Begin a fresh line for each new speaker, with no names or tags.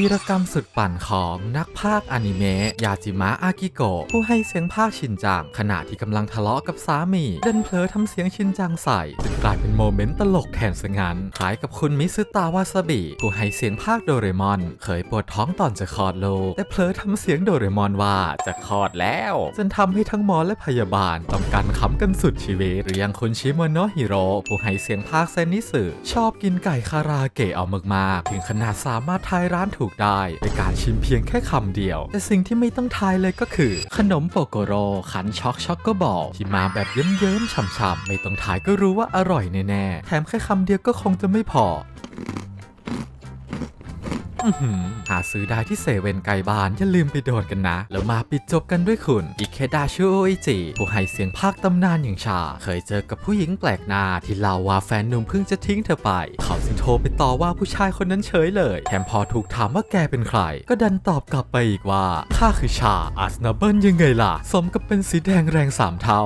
วีรกรรมสุดปั่นของนักพากย์อนิเมะยาจิมะอากิโกะผู้ให้เสียงพากชินจัง ขณะที่กำลังทะเลาะกับสามีดันเผลอทำเสียงชินจังใส่จนกลายเป็นโมเมนต์ตลกแทนซะงั้นคล้ายกับคุณมิซึตาวาซาบิผู้ให้เสียงพากโดเรมอน เคยปวดท้องตอนจะคลอดลูกแต่เผลอทำเสียงโดเรมอนว่าจะคลอดแล้วจนทำให้ทั้งหมอและพยาบาลต้องการขำกันสุดชีวิตหรือยังคุณชิโมโนะฮิโร่ผู้ให้เสียงพากเซนนิสึชอบกินไก่คาราเกะเอามากๆถึงขนาดสามารถทายร้านถูกได้ในการชิมเพียงแค่คำเดียว แต่สิ่งที่ไม่ต้องทายเลยก็คือ ขนมโปโกโรขันช็อกช็อกโกบอลที่มาแบบเยิ้มๆฉ่ำๆไม่ต้องทายก็รู้ว่าอร่อยแน่ๆแถมแค่คำเดียวก็คงจะไม่พอ หาซื้อได้ที่เซเว่นไกลบ้าน อย่าลืมไปโดนกันนะ แล้วมาปิดจบกันด้วยคุณอิเคดาชูโออิจิผู้ให้เสียงภาคตำนานอย่างชา เคยเจอกับผู้หญิงแปลกหน้าที่เล่าว่าแฟนหนุ่มเพิ่งจะทิ้งเธอไป เขาจึงโทรไปต่อว่าผู้ชายคนนั้นเฉยเลยแถมพอถูกถามว่าแกเป็นใคร ก็ดันตอบกลับไปอีกว่าข้าคือชาอัสนาเบิลยังไงล่ะ สมกับเป็นสีแดงแรงสามเท่า